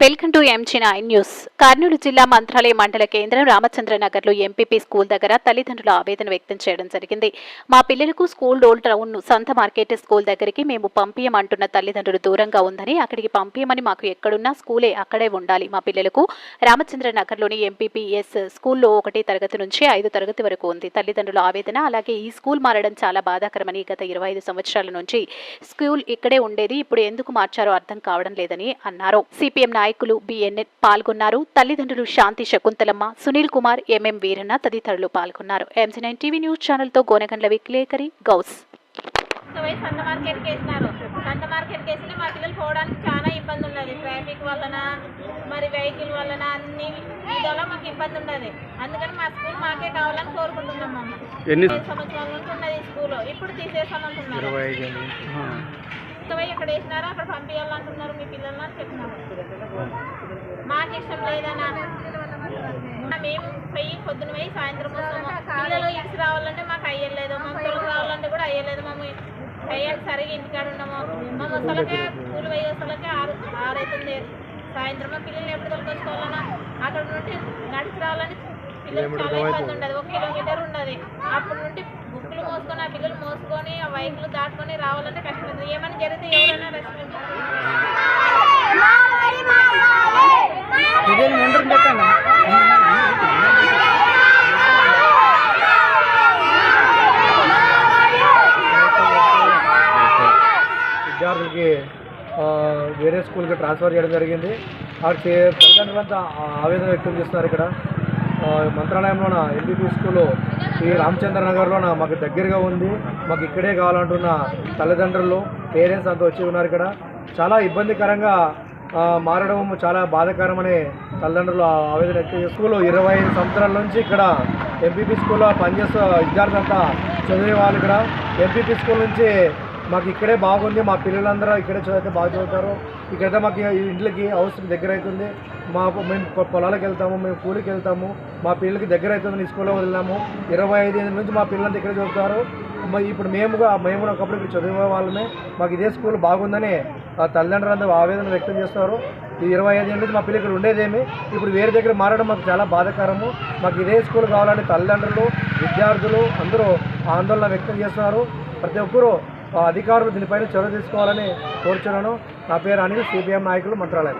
Welcome to MG nine news Kurnool జిల్లా మంత్రాలయ మండల కేంద్రం రామచంద్రనగర్లో ఎంపీపీ స్కూల్ దగ్గర తల్లిదండ్రుల ఆవేదన వ్యక్తం చేయడం జరిగింది. మా పిల్లలకు స్కూల్ డోల్ టౌన్ సంత మార్కెట్ స్కూల్ దగ్గరికి మేము పంపించమంటున్న తల్లిదండ్రులు దూరంగా ఉందని అక్కడికి పంపించమని మాకు ఎక్కడున్నా స్కూలే అక్కడే ఉండాలి. మా పిల్లలకు రామచంద్రనగర్లోని ఎంపీపీఎస్ స్కూల్లో ఒకటి తరగతి నుంచి ఐదు తరగతి వరకు ఉంది. తల్లిదండ్రుల ఆవేదన అలాగే ఈ స్కూల్ మారడం చాలా బాధాకరమని గత ఇరవై ఐదు సంవత్సరాల నుంచి స్కూల్ ఇక్కడే ఉండేది. ఇప్పుడు ఎందుకు మార్చారో అర్థం కావడం లేదని అన్నారు. సిపిఎం నాయకులు బిఎన్ఎన్ పాల్గొన్నారు. తల్లిదండ్రులు శాంతి శకుంతలమ్మ సునీల్ కుమార్ ఎంఎం వీరన్న తదితరులు పాల్గొన్నారు. ఎంజీ నైన్ టీవీ న్యూస్ ఛానల్తో గోనగండ్ల విక్లేకరి గౌస్. పోయి సంత మార్కెట్కి వేసినారు సంత మార్కెట్కి వేసిన మా పిల్లలు పోవడానికి చాలా ఇబ్బంది ఉన్నది ట్రాఫిక్ వలన మరి వెహికల్ వలన అన్ని విధాలా మాకు ఇబ్బంది ఉన్నది అందుకని మా స్కూల్ మాకే కావాలని కోరుకుంటున్నాం మేము. ఎన్ని సంవత్సరాల నుంచి ఉన్నది స్కూల్. ఇప్పుడు తీసేసామంటున్నారు. ఇక్కడ వేసినారు అక్కడ పంపించాలంటున్నారు మీ పిల్లల్ని అని చెప్పినారు మాకు ఇష్టం లేదన్నా మేము పోయి పొద్దున పోయి సాయంత్రం వస్తాము. పిల్లలు ఇడిసి రావాలంటే మాకు అయ్యలేదు మా పిల్లలు రావాలంటే కూడా అయ్యలేదు మేము అయ్యాక సరిగా ఇంటికాడ ఉన్నాము. మా వస్తలకే స్కూల్ పోయి వస్తలకే ఆరు ఆరు అవుతుంది సాయంత్రం మా పిల్లల్ని ఎప్పుడు తొలకొచ్చుకోవాలన్నా? అక్కడ నుండి నడిచి రావాలని పిల్లలు చాలా ఇబ్బంది ఉండదు. ఒక కిలోమీటర్ ఉండదు. అప్పుడు నుండి బుక్కులు మోసుకొని ఆ పిల్లలు మోసుకొని ఆ బైకులు దాటుకొని రావాలంటే కష్టం. ఏమైనా జరిగితే ఎవరైనా రెస్పాన్స్ విద్యార్థులకి వేరే స్కూల్కి ట్రాన్స్ఫర్ చేయడం జరిగింది. అక్కడ తల్లిదండ్రులంతా ఆవేదన వ్యక్తం చేస్తున్నారు ఇక్కడ. మంత్రాలయంలోన ఎంబీపీ స్కూలు ఈ రామచంద్ర నగర్లోన మాకు దగ్గరగా ఉంది. మాకు ఇక్కడే కావాలంటున్న తల్లిదండ్రులు పేరెంట్స్ అంతా వచ్చి ఉన్నారు ఇక్కడ. చాలా ఇబ్బందికరంగా మారడం చాలా బాధాకరమని తల్లిదండ్రులు ఆవేదన వ్యక్తం చేస్తూ ఇరవై ఐదు సంవత్సరాల నుంచి ఇక్కడ ఎంపీపీ స్కూల్లో పనిచేస్తూ విద్యార్థులంతా చదివే వాళ్ళు ఇక్కడ. ఎంపీపీ స్కూల్ నుంచి మాకు ఇక్కడే బాగుంది. మా పిల్లలందరూ ఇక్కడే చదివితే బాగా చదువుతారు. ఇక్కడైతే మాకు ఈ ఇంట్లకి హౌస్ దగ్గర అవుతుంది మా మేము పొలాలకు వెళ్తాము. మేము కూలికి వెళ్తాము. మా పిల్లలకి దగ్గర అవుతుంది స్కూల్లో వదిలాము ఇరవై ఐదు నుంచి మా పిల్లలంతా ఇక్కడే చదువుతారు. ఇప్పుడు మేము కూడా మేము కూడా ఒకప్పుడు ఇక్కడ చదివే వాళ్ళమే. మాకు ఇదే స్కూల్ బాగుందని ఆ తల్లిదండ్రులందరూ ఆవేదన వ్యక్తం చేస్తున్నారు. ఈ ఇరవై ఐదు ఏళ్ళ మా పిల్లలు ఇక్కడ ఉండేదేమి? ఇప్పుడు వేరే దగ్గర మారడం మాకు చాలా బాధాకరము. మాకు ఇదే స్కూల్ కావాలని తల్లిదండ్రులు విద్యార్థులు అందరూ ఆందోళన వ్యక్తం చేస్తున్నారు. ప్రతి ఒక్కరూ అధికారులు దీనిపైన చొరవ తీసుకోవాలని కోరుచున్నాను. నా పేరు అనిల్ సిపిఎం నాయకులు మంత్రాలయం.